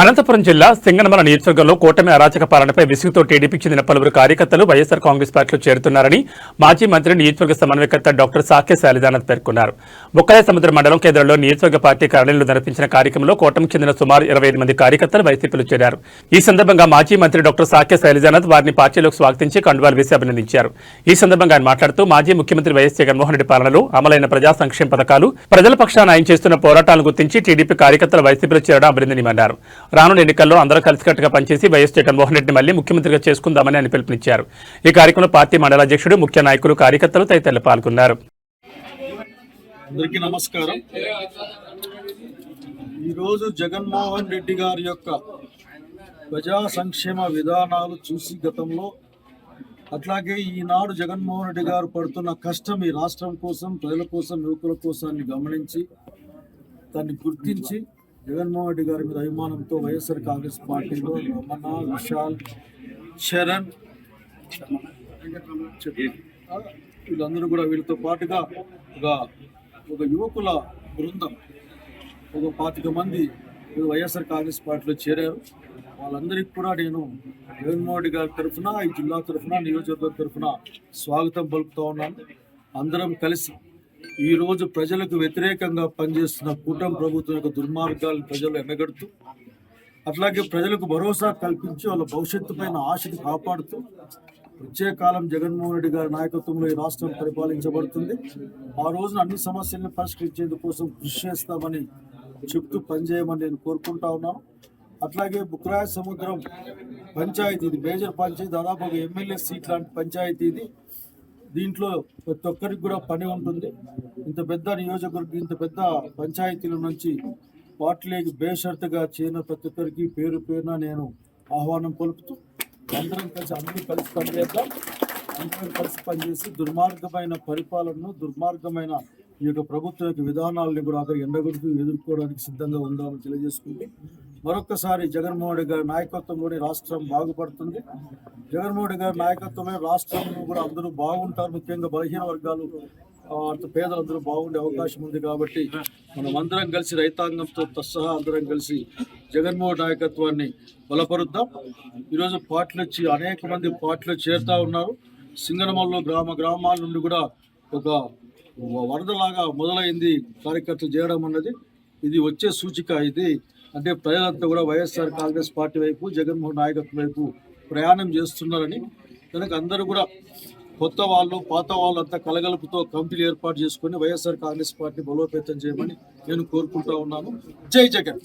అనంతపురం జిల్లా సింగనమల నియోజకవర్గంలో కూటమి అరాచక పాలనపై విసుగుతో టీడీపీకి చెందిన పలువురు కార్యకర్తలు వైఎస్సార్ కాంగ్రెస్ పార్టీలో చేరుతున్నారని మాజీ మంత్రి నియోజకవర్గ సమన్వయకర్త డాక్టర్ సాకే శాలిదానంద్ పేర్కొన్నారు. బుక్కలే సముద్ర మండలం కేంద్రంలో నియోజకవర్గ పార్టీ కార్యాలయంలో నిర్వహించిన కార్యక్రమంలో కూటమికి చెందిన సుమారు ఇరవై మంది కార్యకర్తలు వైసీపీలో చేరారు. ఈ సందర్భంగా మాజీ మంత్రి డాక్టర్ సాకే శైలజానాథ్ వారిని పార్టీలోకి స్వాగతించి కండువాలు వేసి అభినందించారు. ఈ సందర్భంగా ఆయన మాట్లాడుతూ మాజీ ముఖ్యమంత్రి వైఎస్ జగన్మోహన్ రెడ్డి పాలనలో అమలైన ప్రజా సంక్షేమ పథకాలు ప్రజల పక్షాన ఆయన చేస్తున్న పోరాటాలను గుర్తించి టీడీపీ కార్యకర్తలు వైసీపీలో చేరడం అభినందనీయమన్నారు. రానున్న ఎన్నికల్లో అందరూ కలిసికట్టుగా పనిచేసి వైఎస్ జగన్మోహన్ రెడ్డిని మళ్ళీ ముఖ్యమంత్రిగా చేసుకుందామని ఆయన పిలుపునిచ్చారు. ఈ కార్యక్రమంలో పార్టీ మండల అధ్యక్షుడు ముఖ్య నాయకులు కార్యకర్తలు తదితరులు పాల్గొన్నారు. అందరికీ నమస్కారం. ఈరోజు జగన్మోహన్ రెడ్డి గారి యొక్క ప్రజా సంక్షేమ విధానాలు చూసి గతంలో అట్లాగే ఈనాడు జగన్మోహన్ రెడ్డి గారు పడుతున్న కష్టం ఈ రాష్ట్రం కోసం ప్రజల కోసం యువకుల కోసాన్ని గమనించి దాన్ని గుర్తించి జగన్మోహన్ రెడ్డి గారి మీద అభిమానంతో వైఎస్ఆర్ కాంగ్రెస్ పార్టీలో రమణ విశాల్ చరణ్ వీళ్ళందరూ కూడా వీళ్ళతో పాటుగా ఒక ఒక యువకుల బృందం ఒక పాతిక మంది వైఎస్ఆర్ కాంగ్రెస్ పార్టీలో చేరారు. వాళ్ళందరికీ కూడా నేను జగన్మోహన్ రెడ్డి గారి తరఫున ఈ జిల్లా తరఫున నియోజకవర్గం తరఫున స్వాగతం పలుకుతా ఉన్నాను. అందరం కలిసి ఈ రోజు ప్రజలకు వ్యతిరేకంగా పనిచేస్తున్న కూటమి ప్రభుత్వం యొక్క దుర్మార్గాలను ప్రజలు ఎండగడుతూ అట్లాగే ప్రజలకు భరోసా కల్పించి వాళ్ళ భవిష్యత్తు పైన ఆశను కాపాడుతూ వచ్చే కాలం జగన్మోహన్ రెడ్డి గారి నాయకత్వంలో ఈ రాష్ట్రం పరిపాలించబడుతుంది. ఆ రోజున అన్ని సమస్యలను పరిష్కరించేందుకు కోసం కృషి చేస్తామని చెప్తూ పనిచేయమని నేను కోరుకుంటా ఉన్నాను. అట్లాగే బుక్రాయ సముద్రం పంచాయతీ ఇది మేజర్ పంచాయతీ దాదాపు ఒక ఎమ్మెల్యే సీట్ లాంటి పంచాయతీ ఇది దీంట్లో ప్రతి ఒక్కరికి కూడా పని ఉంటుంది. ఇంత పెద్ద నియోజకవర్గం ఇంత పెద్ద పంచాయతీల నుంచి పార్టీలోకి బేషరతుగా చేరిన ప్రతి ఒక్కరికి పేరు పేరున నేను ఆహ్వానం పలుకుతూ అందరం కలిసి అందరూ కలిసి పనిచేద్దాం. అందరం కలిసి పనిచేసి దుర్మార్గమైన పరిపాలనను దుర్మార్గమైన ఈ యొక్క ప్రభుత్వ యొక్క విధానాలను కూడా అక్కడ ఎండగొడుతూ ఎదుర్కోవడానికి సిద్ధంగా ఉందామని తెలియజేసుకుంటే మరొకసారి జగన్మోహన్ రెడ్డి గారి నాయకత్వంలోని రాష్ట్రం బాగుపడుతుంది. జగన్మోహన్ రెడ్డి గారి నాయకత్వమే రాష్ట్రంలో కూడా అందరూ బాగుంటారు. ముఖ్యంగా బలహీన వర్గాలు అంత పేదలందరూ బాగుండే అవకాశం ఉంది కాబట్టి మనం అందరం కలిసి రైతాంగంతో సహా అందరం కలిసి జగన్మోహన్ నాయకత్వాన్ని బలపరుద్దాం. ఈరోజు పార్టీలు వచ్చి అనేక మంది పార్టీలో చేరుతా ఉన్నారు. సింగనమల్లో గ్రామ గ్రామాల నుండి కూడా ఒక వరదలాగా మొదలైంది కార్యకర్తలు చేయడం అన్నది. ఇది వచ్చే సూచిక ఇది. అంటే ప్రజలంతా కూడా వైఎస్ఆర్ కాంగ్రెస్ పార్టీ వైపు జగన్మోహన్ నాయకత్వం వైపు ప్రయాణం చేస్తున్నారని కనుక అందరూ కూడా కొత్త వాళ్ళు పాత వాళ్ళు అంతా కలగలుపుతో కమిటీలు ఏర్పాటు చేసుకొని వైఎస్ఆర్ కాంగ్రెస్ పార్టీ బలోపేతం చేయమని నేను కోరుకుంటా ఉన్నాను. జై జగన్.